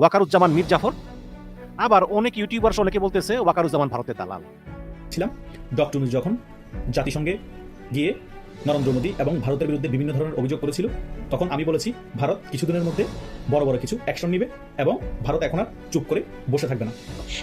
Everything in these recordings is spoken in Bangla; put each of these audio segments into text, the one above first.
ওয়াকারুজ্জামান মীর জাফর। আবার অনেক ইউটিউবার অনেকে বলতেছে ওয়াকারুজ্জামান ভারতের দালাল। ছিলাম ডক্টর যখন জাতিসংঘে গিয়ে নরেন্দ্র মোদী এবং ভারতের বিরুদ্ধে বিভিন্ন ধরনের অভিযোগ করেছিল তখন আমি বলেছি ভারত কিছুদিনের মধ্যে বড় বড় কিছু অ্যাকশন নিবে এবং ভারত এখন আর চুপ করে বসে থাকবে না।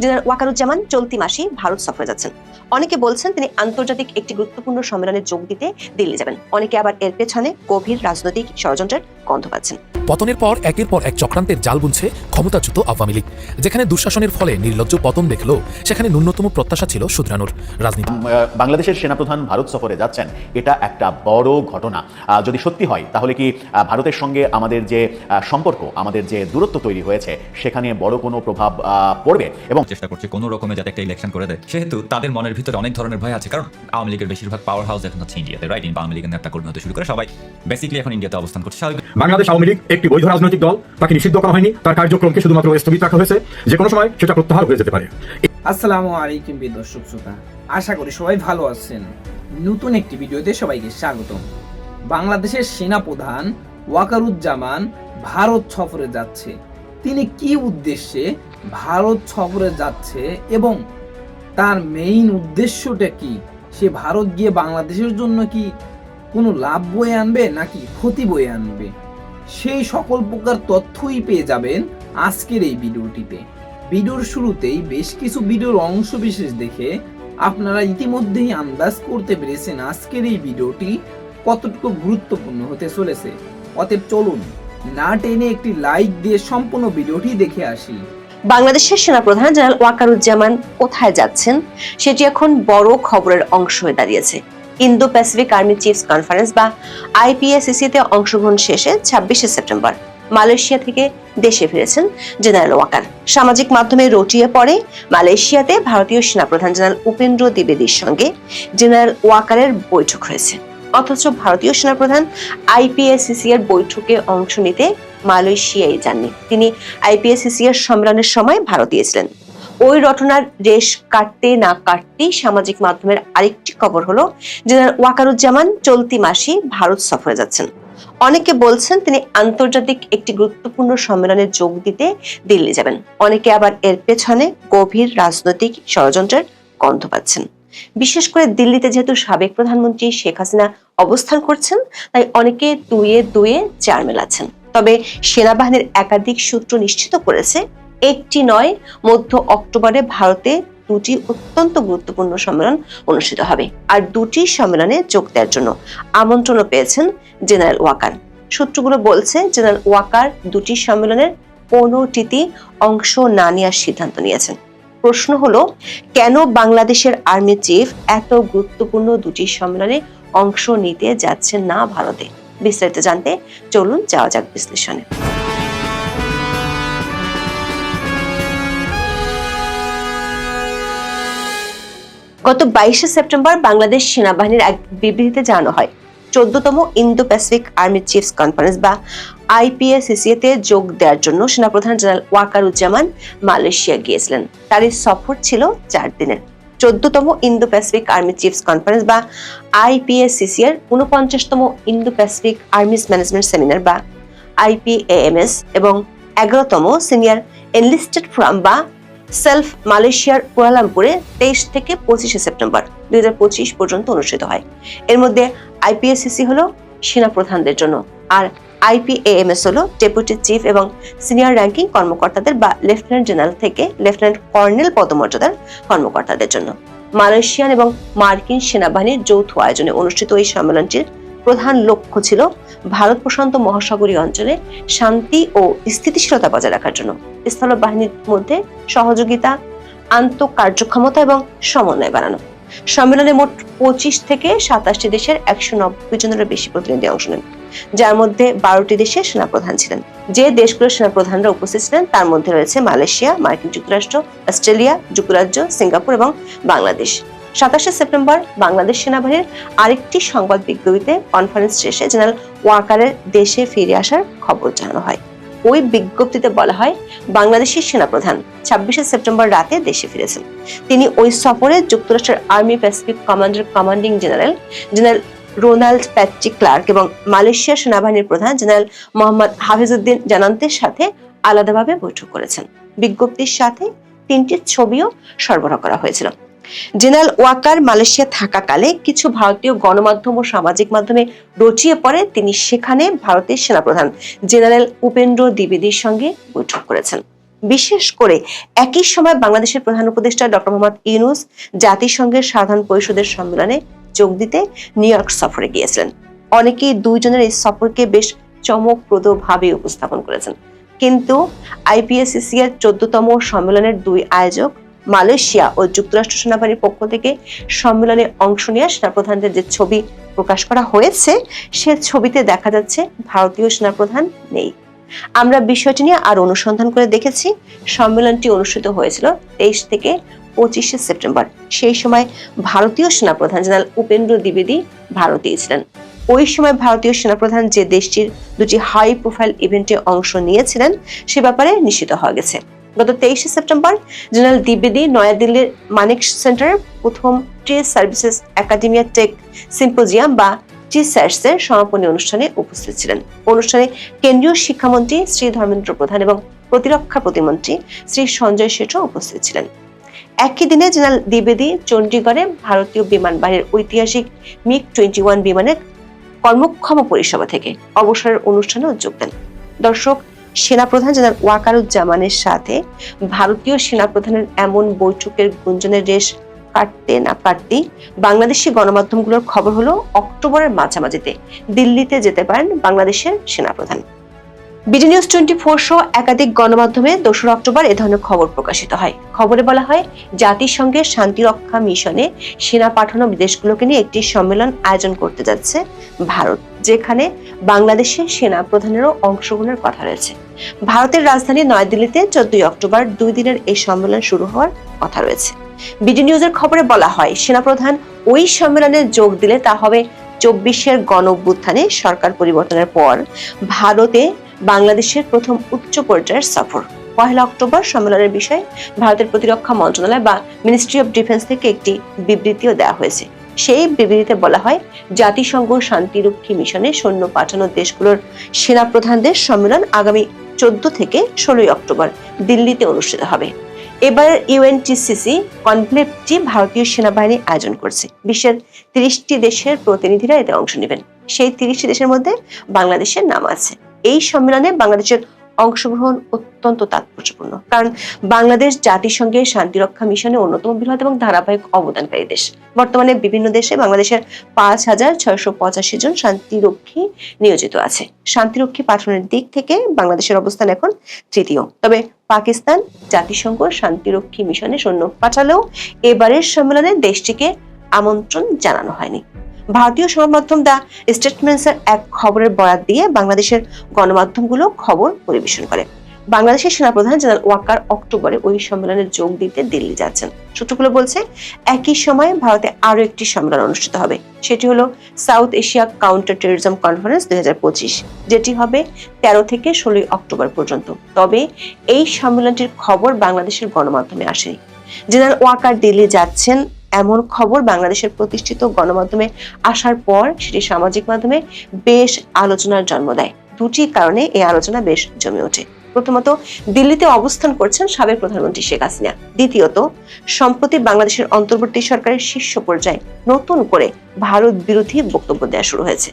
জেনারেল ওয়াকারুজ্জামান চলতি মাসেই ভারত সফরে যাচ্ছেন। অনেকে বলছেন তিনি আন্তর্জাতিক একটি গুরুত্বপূর্ণ সম্মেলনে যোগ দিতে দিল্লি যাবেন। অনেকে আবার এর পেছনে গভীর রাজনৈতিক ষড়যন্ত্রের গন্ধ পাচ্ছেন। পতনের পর একের পর এক চক্রান্তের জাল বুনছে ক্ষমতাচ্যুত আওয়ামী লীগ। যেখানে দুঃশাসনের ফলে নির্লজ্জ পতন দেখলেও সেখানে ন্যূনতম প্রত্যাশা ছিল শুধরানোর রাজনীতি বাংলাদেশের সেনাপ্রধান ভারত সফরে যাচ্ছেন এটা একটা বড় ঘটনা। যদি সত্যি হয় তাহলে কি ভারতের সঙ্গে আমাদের যে সম্পর্ক আমাদের যে দূরত্ব তৈরি হয়েছে সেখানে বড় কোনো প্রভাব আহ, পড়বে? এবং চেষ্টা করছে কোনো রকমে যাতে একটা ইলেকশন করে দেয়। সেহেতু তাদের মনের ভিতরে অনেক ধরনের ভয় আছে কারণ আওয়ামী লীগের বেশিরভাগ পাওয়ার হাউস এখন হচ্ছে ইন্ডিয়াতে রাইট ইন আওয়ামী লীগের নেতা কর্মী হতে শুরু করে সবাই বেসিক্যালি এখন ইন্ডিয়াতে অবস্থান করছে। বাংলাদেশ আওয়ামী লীগ একটি বৈধ রাজনৈতিক দল, তাকে নিষিদ্ধ করা হয়নি। তার কার্যক্রমকে শুধুমাত্র স্থগিত রাখা হয়েছে। যে কোনো সময় সেটা প্রত্যাহার হয়ে যেতে পারে। আসসালামু আলাইকুম, প্রিয় দর্শক শ্রোতা। আশা করি সবাই ভালো আছেন। নতুন একটি ভিডিওতে সবাইকে স্বাগতম। বাংলাদেশের সেনা প্রধান ওয়াকারুজ্জামান ভারত সফরে যাচ্ছে। তিনি কি উদ্দেশ্যে ভারত সফরে যাচ্ছে এবং তার মেইন উদ্দেশ্যটা কি? সে ভারত গিয়ে বাংলাদেশের জন্য কি কোনো লাভ বয়ে আনবে নাকি ক্ষতি বয়ে আনবে? সেই সকল প্রকার তথ্যই পেয়ে যাবেন আজকের এই ভিডিওটিতে। ভিডিওর শুরুতেই বেশ কিছু ভিডিওর অংশ বিশেষ দেখে আপনারা ইতিমধ্যেই আন্দাজ করতে পেরেছেন আজকের এই ভিডিওটি কতটুকু গুরুত্বপূর্ণ হতে চলেছে। অতএব চলুন, না টেনে একটি লাইক দিয়ে সম্পূর্ণ ভিডিওটি দেখে আসি। বাংলাদেশের সেনাপ্রধান জেনারেল ওয়াকারুজ্জামান কোথায় যাচ্ছেন, সেটি এখন বড় খবরের অংশ হয়ে দাঁড়িয়েছে। Indo Pacific army chiefs conference বা I P S C C তে অংশগ্রহণ শেষে ছাব্বিশে সেপ্টেম্বর মালয়েশিয়া থেকে দেশে ফিরেছেন জেনারেল ওয়াকার। সামাজিক মাধ্যমে রটিয়ে পড়ে মালয়েশিয়াতে ভারতীয় সেনাপ্রধান জেনারেল উপেন্দ্র দ্বিবেদীর সঙ্গে জেনারেল ওয়াকারের বৈঠক হয়েছে। অথচ ভারতীয় সেনাপ্রধান আইপিএসসিসি এর বৈঠকে অংশ নিতে মালয়েশিয়ায় যাননি। তিনি আইপিএসসিসি এর সম্মেলনের সময় ভারত গিয়েছিলেন ওই রটনার রেশ কাটতে না কাটতেই সামাজিক মাধ্যমের আরেকটি খবর হলো জেনারেল ওয়াকারুজ্জামান চলতি মাসে ভারত সফরে যাচ্ছেন। অনেকে বলছেন তিনি আন্তর্জাতিক একটি গুরুত্বপূর্ণ সম্মেলনে যোগ দিতে দিল্লি যাবেন। অনেকে আবার এর পেছনে গভীর রাজনৈতিক ষড়যন্ত্রের গন্ধ পাচ্ছেন। বিশেষ করে দিল্লিতে যেহেতু সাবেক প্রধানমন্ত্রী শেখ হাসিনা অবস্থান করছেন, তাই অনেকে দুয়ে দুয়ে চার মেলাচ্ছেন। তবে সেনাবাহিনীর একাধিক সূত্র নিশ্চিত করেছে একটি নয়, মধ্য অক্টোবরে ভারতে দুটি অত্যন্ত গুরুত্বপূর্ণ সম্মেলন অনুষ্ঠিত হবে। আর দুটি সম্মেলনে যোগ দেওয়ার জন্য আমন্ত্রণও পেয়েছেন জেনারেল ওয়াকার। সূত্রগুলো বলছে, জেনারেল ওয়াকার দুটি সম্মেলনের কোনোটিতে অংশ না নেওয়ার সিদ্ধান্ত নিয়েছেন। প্রশ্ন হলো, কেন বাংলাদেশের আর্মি চিফ এত গুরুত্বপূর্ণ দুটি সম্মেলনে অংশ নিতে যাচ্ছেন না ভারতে? বিস্তারিত জানতে চলুন যাওয়া যাক বিশ্লেষণে। গত বাইশে সেপ্টেম্বর বাংলাদেশ সেনাবাহিনীর এক বিবৃতিতে জানানো হয়, চোদ্দতম Indo Pacific army chiefs conference বা I P S C C A তে যোগ দেওয়ার জন্য সেনাপ্রধান জেনারেল ওয়াকারুজ্জামান মালয়েশিয়া গিয়েছিলেন। তার এই সফর ছিল চার দিনের। চোদ্দতম Indo Pacific army chiefs conference বা I P S C C এর উনপঞ্চাশতম Indo Pacific armies management seminar বা I P A M S এবং এগারোতম সিনিয়র এনলিস্টেড ফোরাম বা সেলফ মালয়েশিয়ার কুয়ালামপুরে তেইশ থেকে পঁচিশে সেপ্টেম্বর দুই হাজার পঁচিশ পর্যন্ত অনুষ্ঠিত হয়। এর মধ্যে আইপিএসসিসি হলো সেনা প্রধানদের জন্য আর I P A M S হলো ডেপুটি চিফ এবং সিনিয়র র্যাঙ্কিং কর্মকর্তাদের বা লেফটেন্যান্ট জেনারেল থেকে লেফটেন্যান্ট কর্নেল পদমর্যাদার কর্মকর্তাদের জন্য। মালয়েশিয়ান এবং মার্কিন সেনাবাহিনীর যৌথ আয়োজনে অনুষ্ঠিত এই সম্মেলনটির প্রধান লক্ষ্য ছিল ভারত প্রশান্ত মহাসাগরীয় অঞ্চলে শান্তি ও স্থিতিশীলতা বজায় রাখার জন্য। স্থল বাহিনীর মধ্যে সহযোগিতা, আন্ত কার্যক্ষমতা এবং সমন্বয় বাড়ানো। সম্মেলনে মোট পঁচিশ থেকে সাতাশটি দেশের একশো নব্বই জনের বেশি প্রতিনিধি অংশ নেন, যার মধ্যে বারোটি দেশের সেনাপ্রধান ছিলেন। যে দেশগুলোর সেনাপ্রধানরা উপস্থিত ছিলেন, তার মধ্যে রয়েছে মালয়েশিয়া, মার্কিন যুক্তরাষ্ট্র, অস্ট্রেলিয়া, যুক্তরাজ্য, সিঙ্গাপুর এবং বাংলাদেশ। সাতাশে সেপ্টেম্বর বাংলাদেশ সেনাবাহিনীর আরেকটি সংবাদ বিজ্ঞপ্তিতে কনফারেন্স শেষে জেনারেল ওয়াকারের দেশে ফিরে আসার খবর জানানো হয়। ওই বিজ্ঞপ্তিতে বলা হয়, বাংলাদেশের সেনাপ্রধান ছাব্বিশে সেপ্টেম্বর রাতে দেশে ফিরেছেন। তিনি ওই সফরে যুক্তরাষ্ট্রের army Pacific commander, commanding general general Ronald Patrick Clark এবং মালয়েশিয়া সেনাবাহিনীর প্রধান জেনারেল মোহাম্মদ হাফিজউদ্দিন জানান্তের সাথে আলাদাভাবে বৈঠক করেছেন। বিজ্ঞপ্তির সাথে তিনটি ছবিও সরবরাহ করা হয়েছিল। জেনারেল ওয়াকার মালয়েশিয়া থাকাকালে কিছু ভারতীয় গণমাধ্যম ও সামাজিক মাধ্যমে রচিয়ে পড়ে তিনি সেখানে ভারতের সেনাপ্রধান। জেনারেল উপেন্দ্র দ্বিবেদীর সঙ্গে বৈঠক করেছেন। বিশেষ করে একই সময় বাংলাদেশের প্রধান উপদেষ্টা ডক্টর মোহাম্মদ ইউনুস জাতিসংঘের সাধারণ পরিষদের সম্মেলনে যোগ দিতে নিউ ইয়র্ক সফরে গিয়েছিলেন। অনেকেই দুইজনের এই সফরকে বেশ চমকপ্রদভাবে উপস্থাপন করেছেন। কিন্তু আইপিএসসিসি এর চোদ্দতম সম্মেলনের দুই আয়োজক মালয়েশিয়া ও যুক্তরাষ্ট্র সেনাবাহিনীর পক্ষ থেকে সম্মেলনে অংশ নেওয়া সেনাপ্রধানদের যে ছবি প্রকাশ করা হয়েছে, সে ছবিতে দেখা যাচ্ছে ভারতীয় সেনাপ্রধান নেই। আমরা বিষয়টি নিয়ে আরও অনুসন্ধান করে দেখেছি। সম্মেলনটি অনুষ্ঠিত হয়েছিল তেইশ থেকে পঁচিশে সেপ্টেম্বর। সেই সময় ভারতীয় সেনাপ্রধান জেনারেল উপেন্দ্র দ্বিবেদী ভারতেই ছিলেন। ওই সময় ভারতীয় সেনাপ্রধান যে দেশটির দুটি হাই প্রোফাইল ইভেন্টে অংশ নিয়েছিলেন, সে ব্যাপারে নিশ্চিত হওয়া গেছে। গত তেইশে সেপ্টেম্বর, জেনারেল দ্বিবেদী নয়াদিল্লির মানিক সেন্টারের প্রথম trade services academia tech symposium বা টিসার্স এর সমাপনী অনুষ্ঠানে উপস্থিত ছিলেন। অনুষ্ঠানে কেন্দ্রীয় শিক্ষামন্ত্রী শ্রী ধর্মেন্দ্র প্রধান এবং প্রতিরক্ষা প্রতিমন্ত্রী শ্রী সঞ্জয় শেঠও উপস্থিত ছিলেন। একই দিনে জেনারেল দ্বিবেদী চণ্ডীগড়ে ভারতীয় বিমান বাহিনীর ঐতিহাসিক মিগ টোয়েন্টি ওয়ান বিমানের কর্মক্ষম পরিষেবা থেকে অবসরের অনুষ্ঠানে যোগ দেন। দর্শক সেনাপ্রধান জেনারেল ওয়াকারুজ্জামানের সাথে ভারতীয় সেনাপ্রধানের এমন বৈঠকের গুঞ্জনের রেশ কাটতে না কাটতেই বাংলাদেশি গণমাধ্যমগুলোর খবর হলো অক্টোবরের মাঝামাঝিতে দিল্লিতে যেতে পারেন বাংলাদেশের সেনাপ্রধান। বিডি নিউজ টোয়েন্টি ফোর শো একাধিক গণমাধ্যমে দোসরা অক্টোবর এ ধরনের খবর প্রকাশিত হয়। খবরে বলা হয় জাতিসংঘের শান্তিরক্ষা মিশনে সেনা পাঠানো দেশগুলোকে নিয়ে একটি সম্মেলন আয়োজন করতে যাচ্ছে ভারত, যেখানে বাংলাদেশের সেনা প্রধানেরও অংশগ্রহণের কথা রয়েছে। ভারতের রাজধানী নয়াদিল্লিতে চোদ্দই অক্টোবর দুই দিনের এই সম্মেলন শুরু হওয়ার কথা রয়েছে। বিডি নিউজের খবরে বলা হয় সেনাপ্রধান ওই সম্মেলনে যোগ দিলে তা হবে চব্বিশের গণ সরকার পরিবর্তনের পর ভারতে বাংলাদেশের প্রথম উচ্চ পর্যায়ের সফর। পহেলা অক্টোবর সম্মেলনের বিষয়ে ভারতের প্রতিরক্ষা মন্ত্রণালয় বা মিনিস্ট্রি অফ ডিফেন্স থেকে একটি বিবৃতিও দেওয়া হয়েছে। সেই বিবৃতিতে বলা হয়, জাতিসংঘ শান্তিরক্ষী মিশনে সৈন্য পাঠানো দেশগুলোর সেনাপ্রধানদের সম্মেলন আগামী চোদ্দ থেকে ষোলোই অক্টোবর দিল্লিতে অনুষ্ঠিত হবে। এবার ইউএনটিসিসি কনক্লেভটি ভারতীয় সেনাবাহিনী আয়োজন করছে। বিশ্বের তিরিশটি দেশের প্রতিনিধিরা এতে অংশ নেবেন। সেই তিরিশটি দেশের মধ্যে বাংলাদেশের নাম আছে। এই সম্মেলনে বাংলাদেশের অংশগ্রহণ অত্যন্ত তাৎপর্যপূর্ণ। কারণ বাংলাদেশ জাতিসংঘের শান্তিরক্ষা মিশনে অন্যতম বৃহৎ এবং ধারাবাহিক অবদানকারী দেশ। বর্তমানে বিভিন্ন দেশে বাংলাদেশের পাঁচ হাজার ছয়শো পঁচাশি জন শান্তিরক্ষী নিয়োজিত আছে। শান্তিরক্ষী পাঠানোর দিক থেকে বাংলাদেশের অবস্থান এখন তৃতীয়। তবে পাকিস্তান জাতিসংঘ শান্তিরক্ষী মিশনে সৈন্য পাঠালেও এবারের সম্মেলনে দেশটিকে আমন্ত্রণ জানানো হয়নি। ভারতীয় সংবাদ মাধ্যম দ্য স্টেটমেন্টসের এক খবরের বরাত দিয়ে বাংলাদেশের গণমাধ্যমগুলো খবর পরিবেশন করে। বাংলাদেশের সেনাপ্রধান জেনারেল ওয়াকার অক্টোবরে ওই সম্মেলনে যোগ দিতে দিল্লি যাচ্ছেন। সূত্রগুলো বলছে, একই সময়ে ভারতে আরও একটি সম্মেলন অনুষ্ঠিত হবে। সেটি হলো south Asia counter terrorism conference দুই হাজার পঁচিশ, যেটি হবে তেরো থেকে ষোলোই অক্টোবর পর্যন্ত। তবে এই সম্মেলনটির খবর বাংলাদেশের গণমাধ্যমে আসেনি। জেনারেল ওয়াকার দিল্লি যাচ্ছেন এমন খবর বাংলাদেশের প্রতিষ্ঠিত গণমাধ্যমে আসার পর সেটি সামাজিক মাধ্যমে বেশ আলোচনার জন্ম দেয়। দুটি কারণে এই আলোচনা বেশ জমে ওঠে। প্রথমত দিল্লিতে অবস্থান করছেন সাবেক প্রধানমন্ত্রী শেখ হাসিনা। দ্বিতীয়ত, সম্প্রতি বাংলাদেশের অন্তর্বর্তী সরকারের শীর্ষ পর্যায়ে নতুন করে ভারত বিরোধী বক্তব্য দেওয়া শুরু হয়েছে।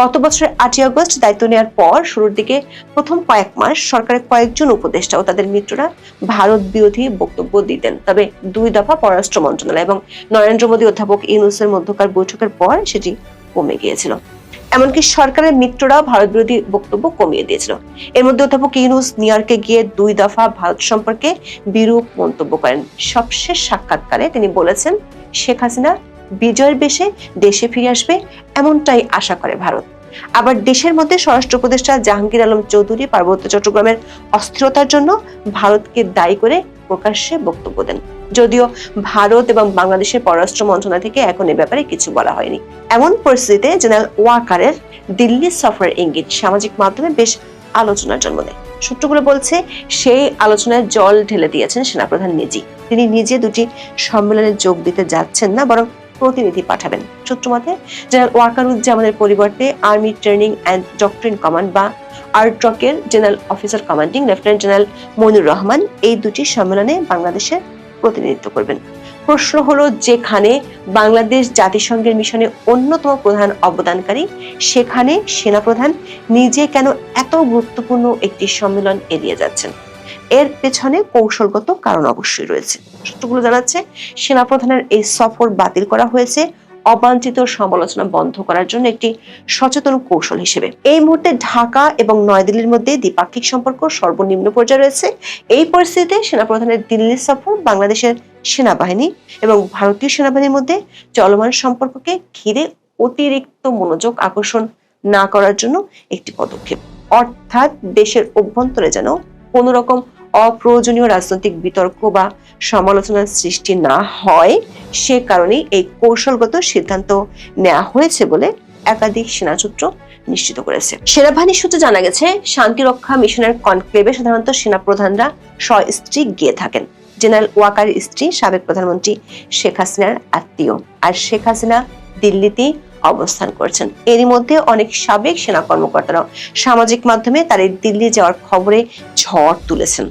গত বছরের আটই আগস্ট দায়িত্ব নেওয়ার পর শুরুর দিকে প্রথম কয়েক মাস সরকারের কয়েকজন উপদেষ্টা ও তাদের মিত্ররা ভারত বিরোধী বক্তব্য দিতেন। তবে দুই দফা পররাষ্ট্র মন্ত্রণালয় এবং নরেন্দ্র মোদী অধ্যাপক ইউনুসের মধ্যকার বৈঠকের পর সেটি কমে গিয়েছিল। এমনকি সরকারের মিত্ররাও ভারত বিরোধী বক্তব্য কমিয়ে দিয়েছিল। এর মধ্যে অধ্যাপক ইউনুস নিয়ারকে গিয়ে দুই দফা ভারত সম্পর্কে বিরূপ মন্তব্য করেন। সবশেষ সাক্ষাৎকারে তিনি বলেছেন, শেখ হাসিনা বিজয়ের বেশে দেশে ফিরে আসবে, এমনটাই আশা করে ভারত। আবার দেশের মধ্যে স্বরাষ্ট্র উপদেষ্টা জাহাঙ্গীর আলম চৌধুরী পার্বত্য চট্টগ্রামের অস্থিরতার জন্য ভারতকে দায়ী করে প্রকাশ্যে বক্তব্য দেন। যদিও ভারত এবং বাংলাদেশের পররাষ্ট্র মন্ত্রণালয় থেকে এখন এ ব্যাপারে কিছু বলা হয়নি। এমন পরিস্থিতিতে জেনারেল ওয়াকারের দিল্লি সফরের ইঙ্গিত সামাজিক মাধ্যমে বেশ আলোচনার জন্ম দেয়। সূত্রগুলো বলছে, সেই আলোচনায় জল ঢেলে দিয়েছেন সেনাপ্রধান নিজেই তিনি নিজে দুটি সম্মেলনে যোগ দিতে যাচ্ছেন না, বরং প্রতিনিধি পাঠাবেন। সূত্রমতে, জেনারেল ওয়াকারুজ্জামানের পরিবর্তে army training and doctrine command বা আরট্রকের general officer commanding lieutenant general Monir Rahman এই দুটি সম্মেলনে বাংলাদেশের প্রতিনিধিত্ব করবেন। প্রশ্ন হলো যেখানে বাংলাদেশ জাতিসংঘের মিশনে অন্যতম প্রধান অবদানকারী, সেখানে সেনাপ্রধান নিজে কেন এত গুরুত্বপূর্ণ একটি সম্মেলন এড়িয়ে যাচ্ছেন? এর পেছনে কৌশলগত কারণ অবশ্যই রয়েছে। সূত্রগুলো জানাচ্ছে, সেনাপ্রধানের এই সফর বাতিল করা হয়েছে অবাঞ্ছিত সমালোচনা বন্ধ করার জন্য একটি সচেতন কৌশল হিসেবে। এই মুহূর্তে ঢাকা এবং নয়াদিল্লির মধ্যে দ্বিপাক্ষিক সম্পর্ক সর্বনিম্ন পর্যায়ে রয়েছে। এই পরিস্থিতিতে সেনাপ্রধানের দিল্লি সফর বাংলাদেশের সেনাবাহিনী এবং ভারতীয় সেনাবাহিনীর মধ্যে চলমান সম্পর্ককে ঘিরে অতিরিক্ত মনোযোগ আকর্ষণ না করার জন্য একটি পদক্ষেপ। অর্থাৎ দেশের অভ্যন্তরে যেন কোনো রকম অপ্রয়োজনীয় রাজনৈতিক বিতর্ক বা সমালোচনার সৃষ্টি না হয়, সে কারণেই এই কৌশলগত সিদ্ধান্ত নেওয়া হয়েছে বলে একাধিক সেনা সূত্র নিশ্চিত করেছে। সেনাবাহিনী সূত্রে জানা গেছে, শান্তিরক্ষা মিশনের কনক্লেভে সাধারণত সেনা প্রধানরা স্ত্রী গিয়ে থাকেন। জেনারেল ওয়াকার স্ত্রী, সাবেক প্রধানমন্ত্রী শেখ হাসিনার আত্মীয়। আর শেখ হাসিনা দিল্লিতেই অবস্থান করছেন। এরই মধ্যে অনেক সাবেক সেনা কর্মকর্তারা সামাজিক মাধ্যমে তার দিল্লি যাওয়ার খবরে ঝড় তুলেছেন।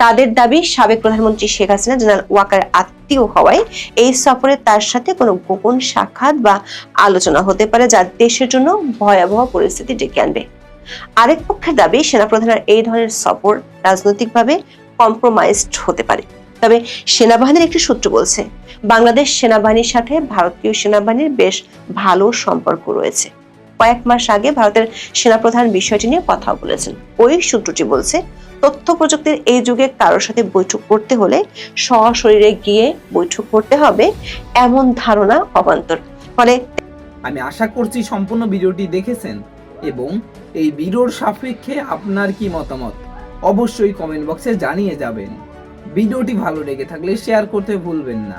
তাদের দাবি সাবেক প্রধানমন্ত্রী শেখ হাসিনা, জেনারেল ওয়াকার আত্মীয় হওয়ায় এই সফরে তার সাথে কোনো গোপন সাক্ষাৎ বা আলোচনা হতে পারে যা দেশের জন্য ভয়াবহ পরিস্থিতি ডেকে আনবে। আরেক পক্ষের দাবি, সেনাপ্রধানের এই ধরনের সফর রাজনৈতিকভাবে কম্প্রোমাইজড হতে পারে। তবে সেনাবাহিনীর একটি সূত্র বলছে, বাংলাদেশ সেনাবাহিনীর সাথে ভারতীয় সেনাবাহিনীর বেশ ভালো সম্পর্ক রয়েছে। কয়েক মাস আগে ভারতের সেনাপ্রধান বিষয়টি নিয়ে কথা বলেছেন। ওই সূত্রটি বলছে, তথ্য প্রযুক্তির এই যুগে কারোর সাথে বৈঠক করতে হলে সশরীরে গিয়ে বৈঠক করতে হবে এমন ধারণা অবান্তর। ফলে আমি আশা করছি সম্পূর্ণ ভিডিওটি দেখেছেন এবং এই ভিডিওর সাপেক্ষে আপনার কি মতামত? অবশ্যই কমেন্ট বক্সে জানিয়ে যাবেন। ভিডিওটি ভালো লেগে থাকলে শেয়ার করতে ভুলবেন না।